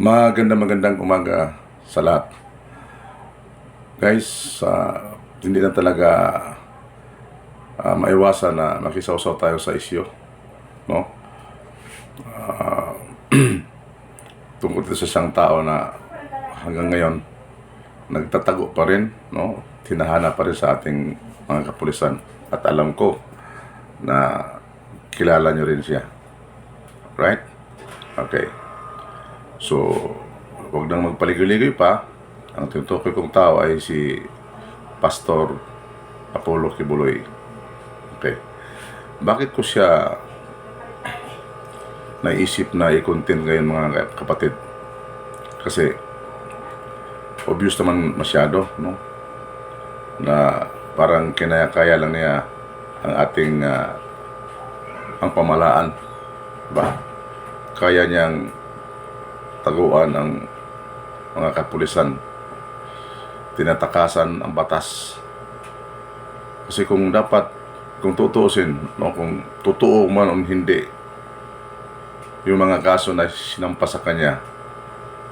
Maganda magandang umaga sa lahat. Guys, ah, hindi na talaga ah, maiwasan na makisawsaw tayo sa isyo. No? Ah, tungkol sa isang tao na hanggang ngayon nagtatago pa rin, no? Tinahana pa rin sa ating mga kapulisan. At alam ko na kilala nyo rin siya. Right? Okay. So, huwag nang magpaligoy-ligoy pa. Ang tinutukoy kong tao ay si Pastor Apollo Kibuloy. Okay. Bakit ko siya naisip na i-content ngayon mga kapatid? Kasi obvious naman masyado, no? Na parang kinaya-kaya lang niya ang ating ah, ang pamalaan. Ba? Kaya niyang taguan ang mga kapulisan. Tinatakasan ang batas. Kasi kung dapat, kung tutuusin, no, kung totoo man o hindi, yung mga kaso na sinampa sa kanya,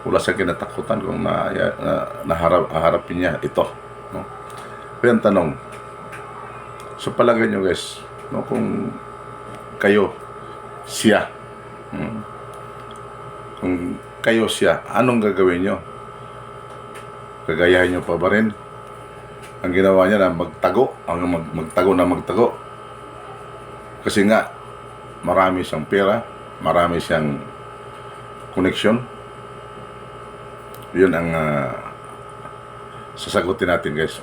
wala siyang kinatakutan kung na, na, naharap, haharapin niya ito. No? Pero ang tanong, sa palagay nyo guys, no, kung kayo, siya, hmm, kung kayo siya, anong gagawin nyo? Gagayahin nyo pa ba rin? Ang ginawa niya na magtago, ang mag, magtago na magtago. Kasi nga, marami siyang pera, marami siyang connection. Yun ang ah, sasagutin natin guys.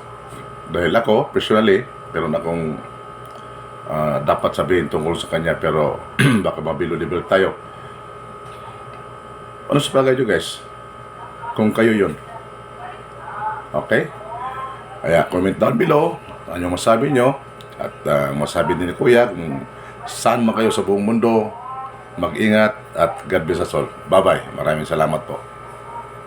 Dahil ako, personally, meron akong ah, dapat sabihin tungkol sa kanya pero baka mabilo-libel tayo. Ano sa palagay nyo guys? Kung kayo yun. Okay? Kaya comment down below ano yung masabi nyo at ah, masabi din ni Kuya kung saan man kayo sa buong mundo mag-ingat at God bless us all. Bye-bye. Maraming salamat po.